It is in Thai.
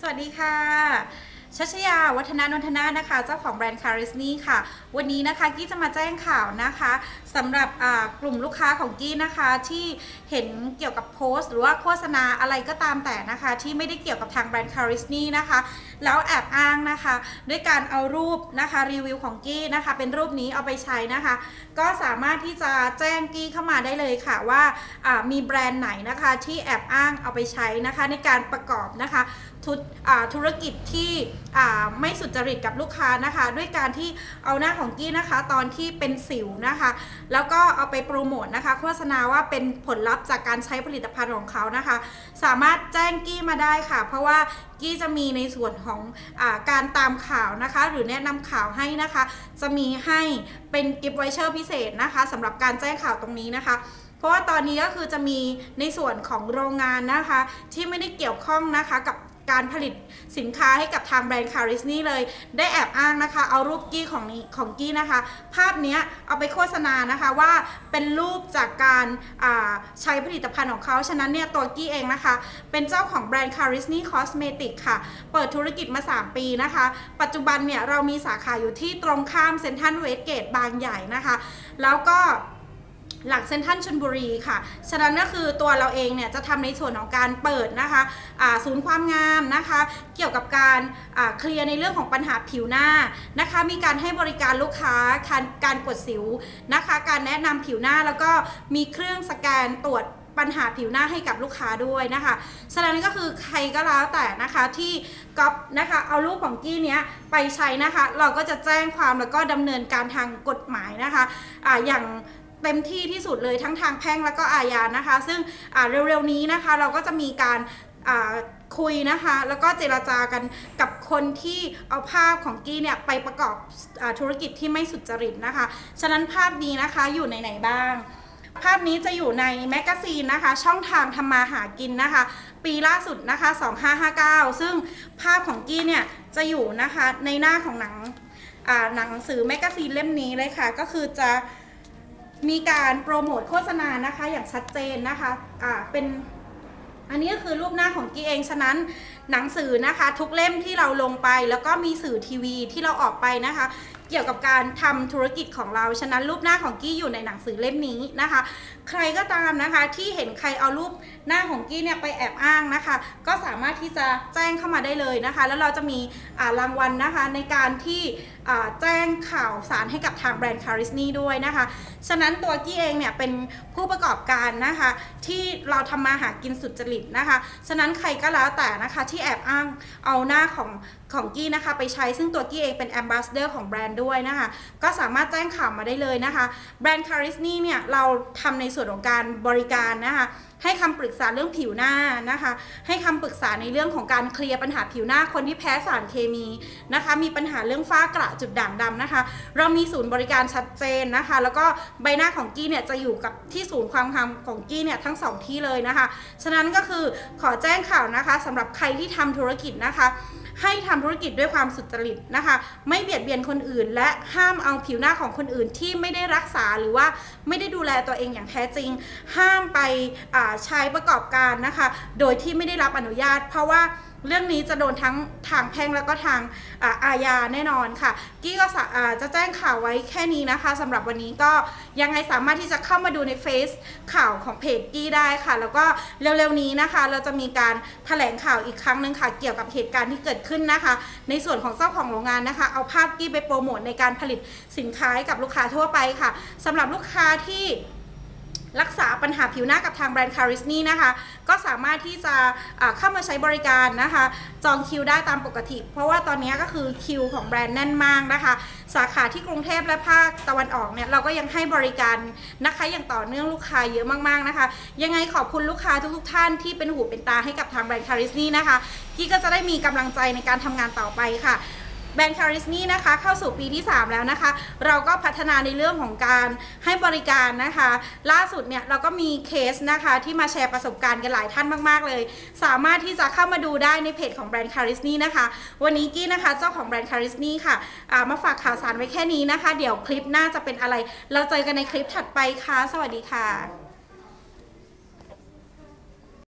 สวัสดีค่ะ ชัชยา วัฒนานนทนานะคะ เจ้าของแบรนด์คาริสนี่ค่ะ วันนี้นะคะกี้จะมาแจ้งข่าวนะคะสำหรับกลุ่มลูกค้าของกี้นะคะที่เห็นเกี่ยวกับโพสต์ หรือว่าโฆษณาอะไรก็ตามแต่นะคะ ที่ไม่ได้เกี่ยวกับทางแบรนด์คาริสนี่นะคะ แล้วแอบอ้างนะคะ ด้วยการเอารูปนะคะรีวิวของกี้นะคะ เป็นรูปนี้เอาไปใช้นะคะ ก็สามารถที่จะแจ้งกี้เข้ามาได้เลยค่ะว่ามีแบรนด์ไหนนะคะที่แอบอ้างเอาไปใช้นะคะในการประกอบนะคะธุรกิจที่ ไม่สุจริตกับลูกค้านะคะ ด้วยการที่เอาหน้าของกี้นะคะ ตอนที่เป็นสิวนะคะ แล้วก็เอาไปโปรโมทนะคะ โฆษณาว่าเป็นผลลัพธ์จากการใช้ผลิตภัณฑ์ของเขานะคะ สามารถแจ้งกี้มาได้ค่ะ เพราะว่ากี้จะมีในส่วนของอาการตามข่าวนะคะ หรือแนะนำข่าวให้นะคะ จะมีให้เป็นกิฟต์ไวเชอร์พิเศษนะคะสำหรับการแจ้งข่าวตรงนี้นะคะเพราะว่าตอนนี้ก็คือจะมีในส่วนของโรงงานนะคะ ที่ไม่ได้เกี่ยวข้องนะคะกับ การผลิตสินค้าให้กับทางแบรนด์คาริสนี่เลย ได้แอบอ้างนะคะ เอารูปกี้ของนี้ของกี้นะคะ ภาพนี้เอาไปโฆษณานะคะว่าเป็นรูปจากการใช้ผลิตภัณฑ์ของเขา ฉะนั้นเนี่ยตัวกี้เองนะคะ เป็นเจ้าของแบรนด์ Carisni Cosmetic ค่ะ เปิดธุรกิจมา 3 ปีนะคะ ปัจจุบันเนี่ยเรามีสาขาอยู่ที่ตรงข้ามเซ็นทรัลเวสเกตบางใหญ่นะคะ แล้วก็ หลังเซ็นทรัลชนบุรีค่ะ ฉะนั้นก็คือตัวเราเองเนี่ยจะทำในส่วนของการเปิดนะคะศูนย์ความงามนะคะ เกี่ยวกับการเคลียร์ในเรื่องของปัญหาผิวหน้านะคะ มีการให้บริการลูกค้าการการกดสิวนะคะ การแนะนำผิวหน้าแล้วก็มีเครื่องสแกนตรวจปัญหาผิวหน้าให้กับลูกค้าด้วยนะคะ ฉะนั้นก็คือใครก็แล้วแต่นะคะที่ก๊อปนะคะเอารูปของกี้เนี้ยไปใช้นะคะ เราก็จะแจ้งความแล้วก็ดำเนินการทางกฎหมายนะคะอ่าอย่าง เต็มที่ที่สุดเลยทั้งทางแพ่งแล้วก็อาญานะคะ ซึ่งเร็วๆนี้นะคะเราก็จะมีการคุยนะคะ แล้วก็เจรจากันกับคนที่เอาภาพของกี้เนี่ยไปประกอบอธุรกิจที่ไม่สุจริตนะคะ ฉะนั้นภาพนี้นะคะอยู่ในไหนบ้าง ภาพนี้จะอยู่ในแมกกาซีนนะคะ ช่องทางทำมาหากินนะคะ ปีล่าสุดนะคะ 2559 ซึ่งภาพของกี้เนี่ยจะอยู่นะคะในหน้าของหนังหนังสือแมกกาซีนเล่มนี้เลยค่ะ ก็คือจะ มีการโปรโมทโฆษณานะคะอย่างชัดเจนนะคะ อ่า เป็น อันนี้ก็คือรูปหน้าของกี้เอง ฉะนั้น หนังสือนะคะ ทุกเล่มที่เราลงไป แล้วก็มีสื่อทีวีที่เราออกไปนะคะ เกี่ยวกับการทำธุรกิจของเราฉะนั้นรูปหน้าของกี้อยู่ในหนังสือเล่มนี้นะคะ ใครก็ตามนะคะที่เห็นใครเอารูปหน้าของกี้เนี่ยไปแอบอ้างนะคะ ก็สามารถที่จะแจ้งเข้ามาได้เลยนะคะ แล้วเราจะมีรางวัลนะคะในการที่แจ้งข่าวสารให้กับทางแบรนด์คาริสนี่ด้วยนะคะ ฉะนั้นตัวกี้เองเนี่ยเป็นผู้ประกอบการนะคะ ที่เราทำมาหากินสุดจริตนะคะ ฉะนั้นใครก็แล้วแต่นะคะที่แอบอ้างเอาหน้าของของกี้นะคะ ไปใช้ซึ่งตัวกี้เองเป็นแอมบาสเดอร์ของแบรนด์ด้วยนะคะ ก็สามารถแจ้งข่าวมาได้เลยนะคะ แบรนด์คาริสนี่เนี่ย เราทำในส่วนของการบริการนะคะ ให้คำปรึกษาเรื่องผิวหน้านะคะ ให้คำปรึกษาในเรื่องของการเคลียร์ปัญหาผิวหน้าคนที่แพ้สารเคมีนะคะ มีปัญหาเรื่องฝ้ากระจุดด่างดำนะคะ เรามีศูนย์บริการชัดเจนนะคะ แล้วก็ใบหน้าของกี้เนี่ยจะอยู่กับที่ศูนย์ความงามของกี้เนี่ยทั้งสองที่เลยนะคะ ฉะนั้นก็คือขอแจ้งข่าวนะคะสำหรับใครที่ทำธุรกิจนะคะ ให้ทำธุรกิจด้วยความสุจริตนะคะ ไม่เบียดเบียนคนอื่น และห้ามเอาผิวหน้าของคนอื่นที่ไม่ได้รักษาหรือว่าไม่ได้ดูแลตัวเองอย่างแท้จริง ห้ามไปใช้ประกอบการนะคะ โดยที่ไม่ได้รับอนุญาต เพราะว่า เรื่องนี้จะโดนทั้งทางแพ่งแล้วก็ทางอาอาญาแน่นอนค่ะ กี้ก็จะแจ้งข่าวไว้แค่นี้นะคะสำหรับวันนี้ก็ยังไงสามารถที่จะเข้ามาดูในเฟซข่าวของเพจกี้ได้ค่ะ แล้วก็เร็วๆนี้นะคะ เราจะมีการแถลงข่าวอีกครั้งหนึ่งค่ะ เกี่ยวกับเหตุการณ์ที่เกิดขึ้นนะคะ ในส่วนของเจ้าของโรงงานนะคะ เอาภาพกี้ไปโปรโมทในการผลิตสินค้าให้กับลูกค้าทั่วไปค่ะสำหรับลูกค้าที่ รักษาปัญหาผิวหน้ากับทางแบรนด์คาริสนี่นะคะ ก็สามารถที่จะอ่าเข้ามาใช้บริการนะคะ จองคิวได้ตามปกติ เพราะว่าตอนนี้ก็คือคิวของแบรนด์แน่นมากนะคะ สาขาที่กรุงเทพและภาคตะวันออกเนี่ยเราก็ยังให้บริการนะคะอย่างต่อเนื่องลูกค้าเยอะมากๆนะคะ ยังไงขอบคุณลูกค้าทุกๆท่านที่เป็นหูเป็นตาให้กับทางแบรนด์คาริสนี่นะคะกี้ก็จะได้มีกำลังใจในการทำงานต่อไปค่ะ แบรนด์คาริสนี่นะคะเข้าสู่ปีที่ 3 แล้วนะคะ เราก็พัฒนาในเรื่องของการให้บริการนะคะ ล่าสุดเนี่ยเราก็มีเคสนะคะที่มาแชร์ประสบการณ์กันหลายท่านมาก ๆ เลย สามารถที่จะเข้ามาดูได้ในเพจของแบรนด์คาริสนี่นะคะ วันนี้กี้นะคะเจ้าของแบรนด์คาริสนี่ค่ะมาฝากข่าวสารไว้แค่นี้นะคะ เดี๋ยวคลิปหน้าจะเป็นอะไร เราเจอกันในคลิปถัดไปค่ะ สวัสดีค่ะ